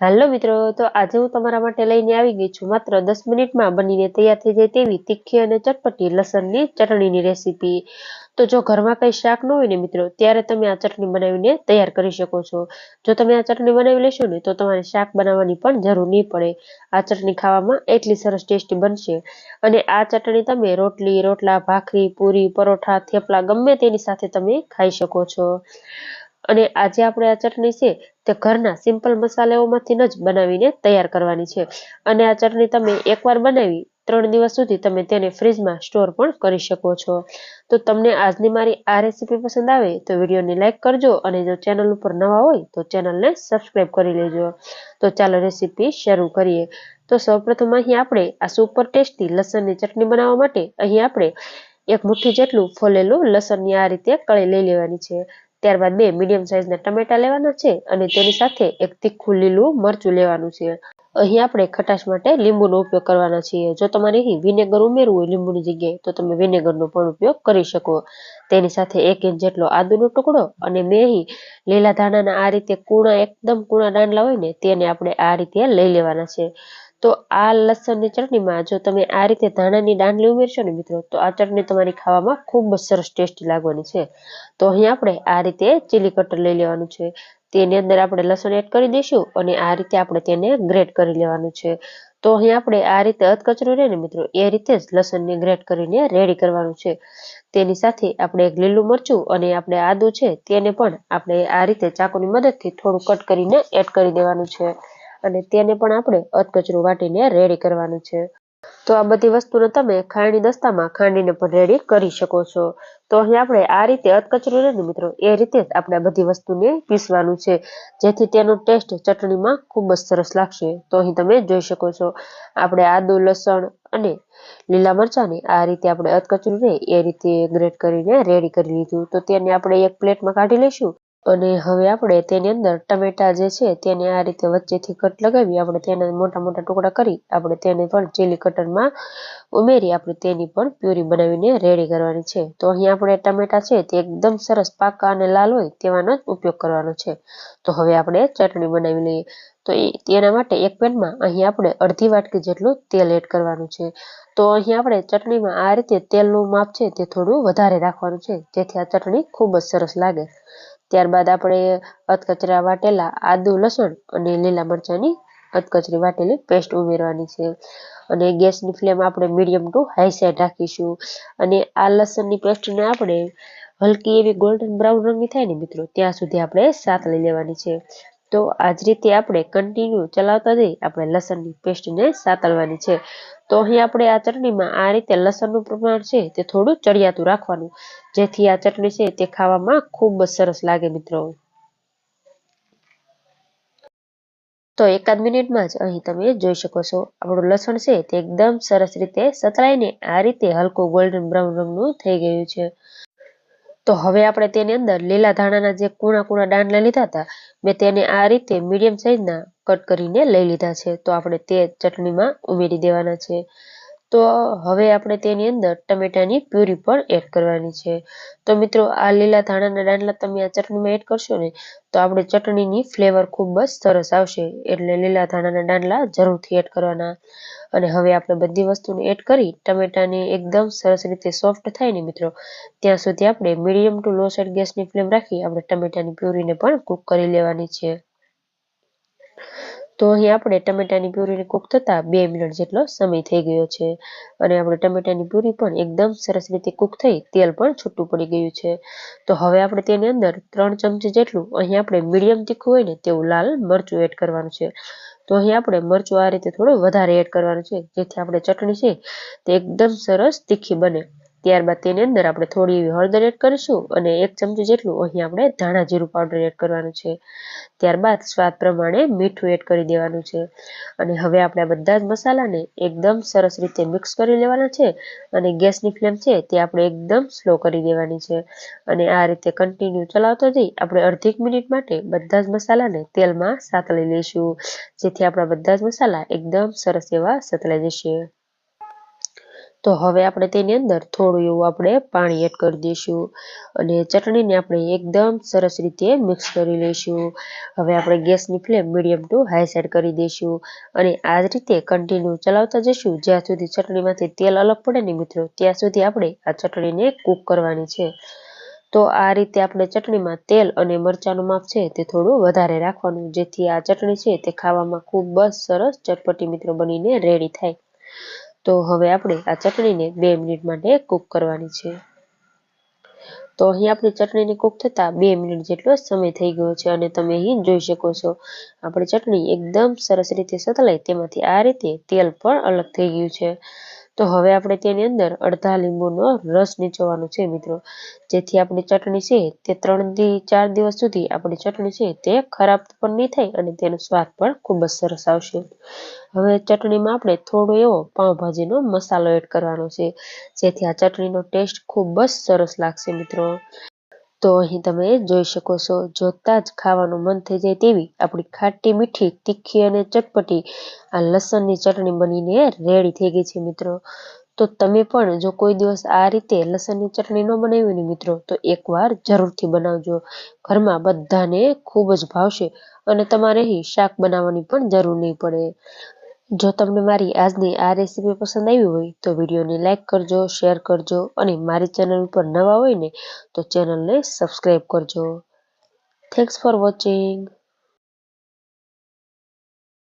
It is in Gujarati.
હાલો મિત્રો, તો આજે હું તમારા માટે લઈને આવી ગઈ છું માત્ર દસ મિનિટમાં બનીને તૈયાર થઈ જાય તેવી તીખી અને ચટપટી લસણની ચટણીની રેસીપી. તો જો ઘરમાં કંઈ શાક ન હોય ને મિત્રો, ત્યારે તમે આ ચટણી બનાવીને તૈયાર કરી શકો છો. જો તમે આ ચટણી બનાવી લેશો ને, તો તમારે શાક બનાવવાની પણ જરૂર નહીં પડે. આ ચટણી ખાવામાં એટલી સરસ ટેસ્ટી બનશે. અને આ ચટણી તમે રોટલી, રોટલા, ભાખરી, પૂરી, પરોઠા, થેપલા ગમે તેની સાથે તમે ખાઈ શકો છો. અને આજે આપણે આ ચટણી છે તે ઘરના સિમ્પલ મસાલાઓમાંથી જ બનાવીને તૈયાર કરવાની છે. અને આ ચટણી તમે એકવાર બનાવી ત્રણ દિવસ સુધી તમે તેને ફ્રીજમાં સ્ટોર પણ કરી શકો છો. તો તમને આજની મારી આ રેસીપી પસંદ આવે તો વિડીયોને લાઇક કરજો અને જો ચેનલ ઉપર નવા હોય તો ચેનલને સબસ્ક્રાઈબ કરી લેજો. તો ચાલો રેસીપી શરૂ કરીએ. તો સૌપ્રથમ અહીં આપણે આ સુપર ટેસ્ટી લસણની ચટણી બનાવવા માટે અહીં આપણે એક મુઠ્ઠી જેટલું ફોલેલું લસણની આ રીતે કળી લઈ લેવાની છે. ત્યારબાદ બે મીડિયમ સાઇઝના ટમેટા લેવાના છે અને તેની સાથે એક તીખું લીલું મરચું લેવાનું છે. અહીં આપણે ખટાશ માટે લીંબુનો ઉપયોગ કરવાના છીએ. જો તમારે અહીં વિનેગર ઉમેરવું હોય લીંબુની જગ્યાએ, તો તમે વિનેગરનો પણ ઉપયોગ કરી શકો. તેની સાથે એક ઇંચ જેટલો આદુનો ટુકડો અને મેં અહીં લીલા ધાણાના આ રીતે કૂણા, એકદમ કૂણા દાંડલા હોય ને, તેને આપણે આ રીતે લઈ લેવાના છે. તો આ લસણની ચટણીમાં જો તમે આ રીતે ધાણાની દાંડલી ઉમેરશો ને મિત્રો, તો આ ચટણી તમારી ખાવામાં ખૂબ સરસ ટેસ્ટી લાગવાની છે. તો અહીં આપણે આ રીતે ચીલી કટર લઈ લેવાનું છે. તેની અંદર આપણે લસણ એડ કરી દઈશું અને આ રીતે આપણે તેને ગ્રેટ કરી લેવાનું છે. તો અહીં આપણે આ રીતે અધકચરું રહે ને મિત્રો, એ રીતે જ લસણને ગ્રેટ કરીને રેડી કરવાનું છે. તેની સાથે આપણે એક લીલું મરચું અને આપણે આદું છે, તેને પણ આપણે આ રીતે ચાકુની મદદથી થોડું કટ કરીને એડ કરી દેવાનું છે. અને તેને પણ આપણે અધકચરું વાટીને રેડી કરવાનું છે. તો આ બધી વસ્તુને તમે ખાંડની દસ્તામાં ખાંડીને પણ રેડી કરી શકો છો. તો અહીં આપણે આ રીતે અધકચરું રહે ને મિત્રો, એ રીતે જ આપણે બધી વસ્તુને પીસવાનું છે. જેથી તેનો ટેસ્ટ ચટણીમાં ખૂબ જ સરસ લાગશે. તો અહીં તમે જોઈ શકો છો, આપણે આદુ, લસણ અને લીલા મરચાંને આ રીતે આપણે અધકચરું રહે એ રીતે ગ્રેટ કરીને રેડી કરી લીધું. તો તેને આપણે એક પ્લેટમાં કાઢી લઈશું. અને હવે આપણે તેની અંદર ટમેટા જે છે તેને આ રીતે વચ્ચેથી કટ લગાવી આપણે તેને મોટા મોટા ટુકડા કરી આપણે તેને પણ ચીલી કટરમાં ઉમેરી આપણે તેની પણ પ્યુરી બનાવીને રેડી કરવાની છે. તો અહીં આપણે ટમેટા છે તે એકદમ સરસ પાકા અને લાલ હોય તેવાનો જ ઉપયોગ કરવાનો છે. તો હવે આપણે ચટણી બનાવી લઈએ. તો તેના માટે એક પેનમાં અહીં આપણે અડધી વાટકી જેટલું તેલ એડ કરવાનું છે. તો અહીં આપણે ચટણીમાં આ રીતે તેલનું માપ છે તે થોડું વધારે રાખવાનું છે. જેથી આ ચટણી ખૂબ જ સરસ લાગે. ત્યારબાદ આપણે અધકચરા વાટેલા, આદુ, લસણ અને લીલા મરચાંની અધકચરી વાટેલી પેસ્ટ ઉમેરવાની છે. અને ગેસની ફ્લેમ આપણે મીડિયમ ટુ હાઈ સાઈડ રાખીશું. અને આ લસણની પેસ્ટને આપણે હલકી એવી ગોલ્ડન બ્રાઉન રંગની થાય ને મિત્રો, ત્યાં સુધી આપણે સાતળી લેવાની છે. તો આ જ રીતે આપણે કન્ટિન્યુ ચલાવતા જઈ આપણે લસણની પેસ્ટને સાતળવાની છે. તો અહીં આપણે આ ચટણીમાં આ રીતે લસણનું પ્રમાણ છે તે થોડું ચડિયાતું રાખવાનું. જેથી આ ચટણી છે તે ખાવામાં ખૂબ સરસ લાગે મિત્રો. તો એકાદ મિનિટમાં જ અહીં તમે જોઈ શકો છો. આપણું લસણ છે તે એકદમ સરસ રીતે સતળાઈને આ રીતે હલકું ગોલ્ડન બ્રાઉન રંગનું થઈ ગયું છે. તો હવે આપણે તેની અંદર લીલા ધાણાના જે કૂણા કૂણા દાંડલા લીધા હતા, મેં તેને આ રીતે મીડિયમ સાઇઝના કટ કરીને લઈ લીધા છે. તો આપણે તે ચટણીમાં ઉમેરી દેવાના છે. તો હવે આપણે તેની અંદર ટમેટાની પ્યુરી પણ એડ કરવાની છે. તો મિત્રો, આ લીલા ધાણાના ડાંડલા તમે આ ચટણીમાં એડ કરશો ને, તો આપણે ચટણીની ફ્લેવર ખૂબ જ સરસ આવશે. એટલે લીલા ધાણાના ડાંડલા જરૂરથી એડ કરવાના. અને હવે આપણે બધી વસ્તુને એડ કરી ટમેટાને એકદમ સરસ રીતે સોફ્ટ થાય ને મિત્રો, ત્યાં સુધી આપણે મીડિયમ ટુ લો સાઈડ ગેસની ફ્લેમ રાખી આપણે ટમેટાની પ્યુરીને પણ કૂક કરી લેવાની છે. તો અહીં આપણે ટમેટાની પ્યુરીને કૂક થતાં બે મિનિટ જેટલો સમય થઈ ગયો છે. અને આપણે ટમેટાની પ્યુરી પણ એકદમ સરસ રીતે કૂક થઈ તેલ પણ છૂટું પડી ગયું છે. તો હવે આપણે તેની અંદર ત્રણ ચમચી જેટલું અહીં આપણે મીડિયમ તીખું હોય ને તેવું લાલ મરચું એડ કરવાનું છે. તો અહીં આપણે મરચું આ રીતે થોડું વધારે એડ કરવાનું છે. જેથી આપણે ચટણી છે તે એકદમ સરસ તીખી બને. ત્યારબાદ તેની અંદર આપણે થોડી એવી હળદર એડ કરીશું અને એક ચમચી જેટલું અહીં આપણે ધાણા જીરું પાવડર એડ કરવાનું છે. ત્યારબાદ સ્વાદ પ્રમાણે મીઠું એડ કરી દેવાનું છે. અને હવે આપણે આ બધા જ મસાલાને એકદમ સરસ રીતે મિક્સ કરી લેવાના છે અને ગેસની ફ્લેમ છે તે આપણે એકદમ સ્લો કરી દેવાની છે. અને આ રીતે કન્ટિન્યુ ચલાવતો જઈ આપણે અડધી મિનિટ માટે બધા જ મસાલાને તેલમાં સાતળી લઈશું, જેથી આપણા બધા જ મસાલા એકદમ સરસ એવા સતલાઈ જશે. તો હવે આપણે તેની અંદર થોડું એવું આપણે પાણી એડ કરી દઈશું અને ચટણીને આપણે એકદમ સરસ રીતે મિક્સ કરી લઈશું. હવે આપણે ગેસની flame medium to high side કરી દઈશું અને આ રીતે કન્ટિન્યુ ચલાવતા જઈશું. જ્યાં સુધી ચટણીમાંથી તેલ અલગ પડે ને મિત્રો, ત્યાં સુધી આપણે આ ચટણીને કૂક કરવાની છે. તો આ રીતે આપણે ચટણીમાં તેલ અને મરચાંનું માપ છે તે થોડું વધારે રાખવાનું, જેથી આ ચટણી છે તે ખાવામાં ખૂબ જ સરસ ચટપટી મિત્રો બનીને રેડી થાય. તો હવે આપણે આ ચટણીને બે મિનિટ માટે કૂક કરવાની છે. તો અહીં આપણી ચટણીને કૂક થતાં બે મિનિટ જેટલો સમય થઈ ગયો છે અને તમે અહીં જોઈ શકો છો, આપણી ચટણી એકદમ સરસ રીતે સતલાઈ તેમાંથી આ રીતે તેલ પણ અલગ થઈ ગયું છે. તો હવે આપણે તેની અંદર અડધા લીંબુનો રસ નીચોવાનો છે મિત્રો. જેથી આપણી ચટણી છે તે ત્રણથી ચાર દિવસ સુધી આપણી ચટણી છે તે ખરાબ પણ નહીં થાય અને તેનો સ્વાદ પણ ખૂબ જ સરસ આવશે. હવે ચટણીમાં આપણે થોડો એવો પાઉંભાજીનો મસાલો એડ કરવાનો છે. જેથી આ ચટણીનો ટેસ્ટ ખૂબ જ સરસ લાગશે મિત્રો. તો અહીં તમે જોઈ શકો છો, જોતાં જ ખાવાનું મન થઈ જાય તેવી આપણી ખાટી મીઠી, તીખી અને ચટપટી આ લસણની ચટણી બનીને રેડી થઈ ગઈ છે મિત્રો. તો તમે પણ જો કોઈ દિવસ આ રીતે લસણની ચટણી ન બનાવી ને મિત્રો, તો એકવાર જરૂરથી બનાવજો. ઘરમાં બધાને ખૂબ જ ભાવશે અને તમારે અહીં શાક બનાવવાની પણ જરૂર નહીં પડે. જો તમને મારી આજની આ રેસીપી પસંદ આવી હોય તો વિડીયોને લાઇક કરજો શેર કરજો અને મારી ચેનલ ઉપર નવા હોય ને તો ચેનલને સબસ્ક્રાઈબ કરજો. Thanks for watching